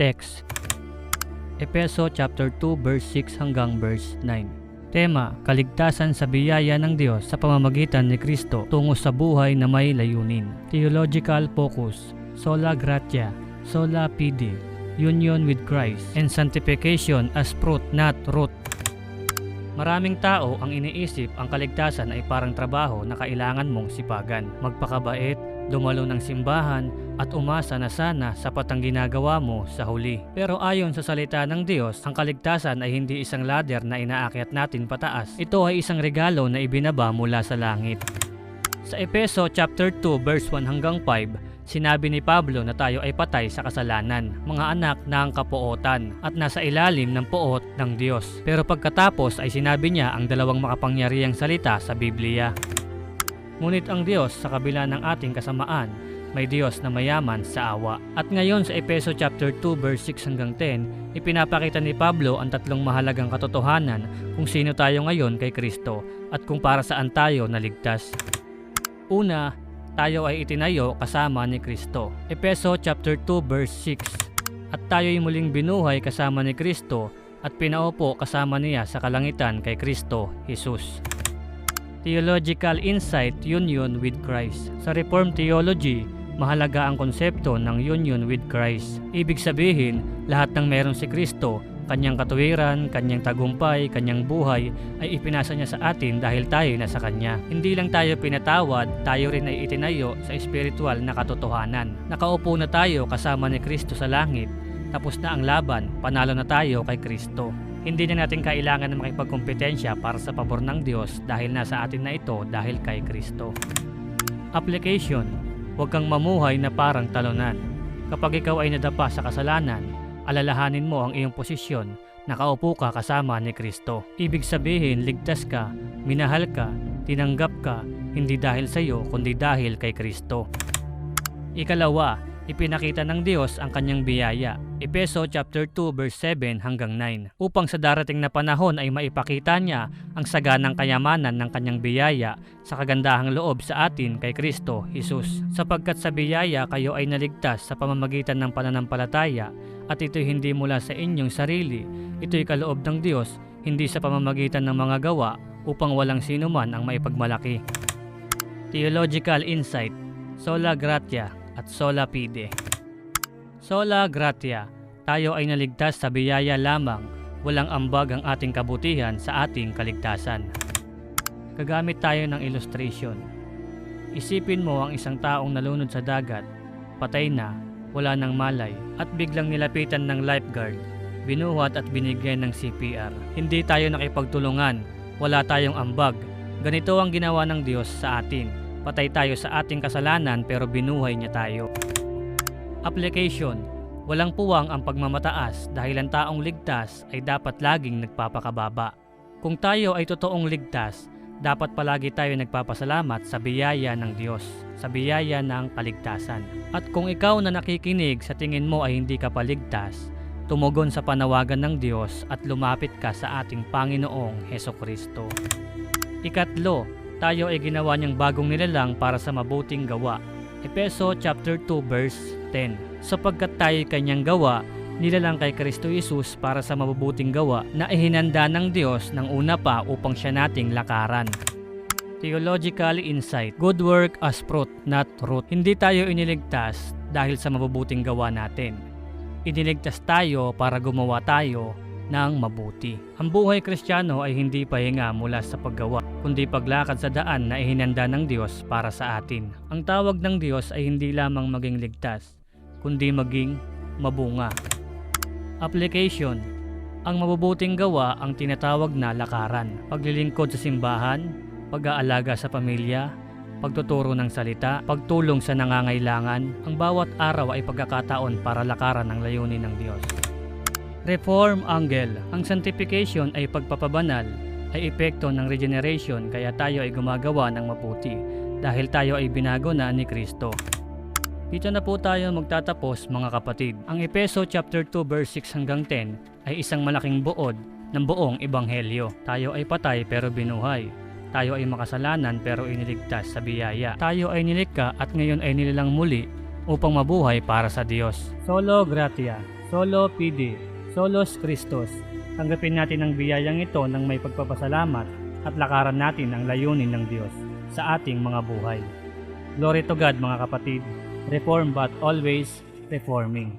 Text Epeso chapter 2 verse 6 hanggang verse 9 Tema, kaligtasan sa biyaya ng Diyos sa pamamagitan ni Kristo tungo sa buhay na may layunin. Theological focus, sola gratia, sola fide, union with Christ, and sanctification as fruit not root. Maraming tao ang iniisip ang kaligtasan ay parang trabaho na kailangan mong sipagan. Magpakabait, dumalo ng simbahan, at umasa na sana sapat ang ginagawa mo sa huli. Pero ayon sa salita ng Diyos, ang kaligtasan ay hindi isang ladder na inaakyat natin pataas. Ito ay isang regalo na ibinaba mula sa langit. Sa Epeso chapter 2 verse 1 hanggang 5, sinabi ni Pablo na tayo ay patay sa kasalanan, mga anak ng kapuotan at nasa ilalim ng puot ng Diyos. Pero pagkatapos ay sinabi niya ang dalawang makapangyarihang salita sa Biblia. Ngunit ang Diyos sa kabila ng ating kasamaan, may Diyos na mayaman sa awa. At ngayon sa Epeso chapter 2 verse 6 hanggang 10, ipinapakita ni Pablo ang tatlong mahalagang katotohanan kung sino tayo ngayon kay Kristo at kung para saan tayo naligtas. Una, tayo ay itinayo kasama ni Kristo. Epeso chapter 2 verse 6. At tayo'y muling binuhay kasama ni Kristo at pinaupo kasama niya sa kalangitan kay Kristo, Jesus. Theological Insight Union with Christ. Sa Reformed Theology, mahalaga ang konsepto ng union with Christ. Ibig sabihin, lahat ng meron si Kristo, kanyang katuwiran, kanyang tagumpay, kanyang buhay, ay ipinasa niya sa atin dahil tayo nasa kanya. Hindi lang tayo pinatawad, tayo rin ay itinayo sa espiritual na katotohanan. Nakaupo na tayo kasama ni Kristo sa langit, tapos na ang laban, panalo na tayo kay Kristo. Hindi na natin kailangan na makipagkompetensya para sa pabor ng Diyos dahil nasa atin na ito dahil kay Kristo. Application Huwag kang mamuhay na parang talunan. Kapag ikaw ay nadapa sa kasalanan, alalahanin mo ang iyong posisyon, nakaupo ka kasama ni Kristo. Ibig sabihin, ligtas ka, minahal ka, tinanggap ka, hindi dahil sa iyo kundi dahil kay Kristo. Ikalawa, ipinakita ng Diyos ang kanyang biyaya. Epeso chapter 2 verse 7 hanggang 9. Upang sa darating na panahon ay maipakita niya ang saganang kayamanan ng kanyang biyaya sa kagandahang loob sa atin kay Kristo Jesus. Sapagkat sa biyaya kayo ay naligtas sa pamamagitan ng pananampalataya at ito'y hindi mula sa inyong sarili. Ito'y kaloob ng Diyos, hindi sa pamamagitan ng mga gawa upang walang sino man ang maipagmalaki. Theological Insight Sola Gratia at Sola Fide Sola Gratia, tayo ay naligtas sa biyaya lamang, walang ambag ang ating kabutihan sa ating kaligtasan. Gagamit tayo ng illustration. Isipin mo ang isang taong nalunod sa dagat, patay na, wala ng malay, at biglang nilapitan ng lifeguard, binuhat at binigyan ng CPR. Hindi tayo nakipagtulungan, wala tayong ambag. Ganito ang ginawa ng Diyos sa atin. Patay tayo sa ating kasalanan pero binuhay niya tayo. Application Walang puwang ang pagmamataas dahil ang taong ligtas ay dapat laging nagpapakababa. Kung tayo ay totoong ligtas, dapat palagi tayo nagpapasalamat sa biyaya ng Diyos, sa biyaya ng kaligtasan. At kung ikaw na nakikinig sa tingin mo ay hindi ka paligtas, tumugon sa panawagan ng Diyos at lumapit ka sa ating Panginoong Heso Kristo. Ikatlo, tayo ay ginawa niyang bagong nilalang para sa mabuting gawa. Epeso chapter 2 verse 10 sapagkat tayo kanyang gawa, nilalang kay Kristo Jesus para sa mabubuting gawa na ihinanda ng Diyos ng una pa upang siya nating lakaran. Theological Insight Good work as fruit, not root. Hindi tayo iniligtas dahil sa mabubuting gawa natin. Iniligtas tayo para gumawa tayo ng mabuti. Ang buhay kristyano ay hindi pahinga mula sa paggawa, kundi paglakad sa daan na ihinanda ng Diyos para sa atin. Ang tawag ng Diyos ay hindi lamang maging ligtas, kundi maging mabunga. Application Ang mabubuting gawa ang tinatawag na lakaran. Paglilingkod sa simbahan, pag-aalaga sa pamilya, pagtuturo ng salita, pagtulong sa nangangailangan, ang bawat araw ay pagkakataon para lakaran ang layunin ng Diyos. Reform Angle Ang sanctification ay pagpapabanal, ay epekto ng regeneration kaya tayo ay gumagawa ng mabuti dahil tayo ay binago na ni Kristo. Dito na po tayo magtatapos mga kapatid. Ang Epeso chapter 2 verse 6 hanggang 10 ay isang malaking buod ng buong ebanghelyo. Tayo ay patay pero binuhay. Tayo ay makasalanan pero iniligtas sa biyaya. Tayo ay nilikha at ngayon ay nilalang muli upang mabuhay para sa Diyos. Solo gratia, Solo PD, Solos Christos. Tanggapin natin ang biyayang ito ng may pagpapasalamat at lakaran natin ang layunin ng Diyos sa ating mga buhay. Glory to God mga kapatid. Reform but always reforming.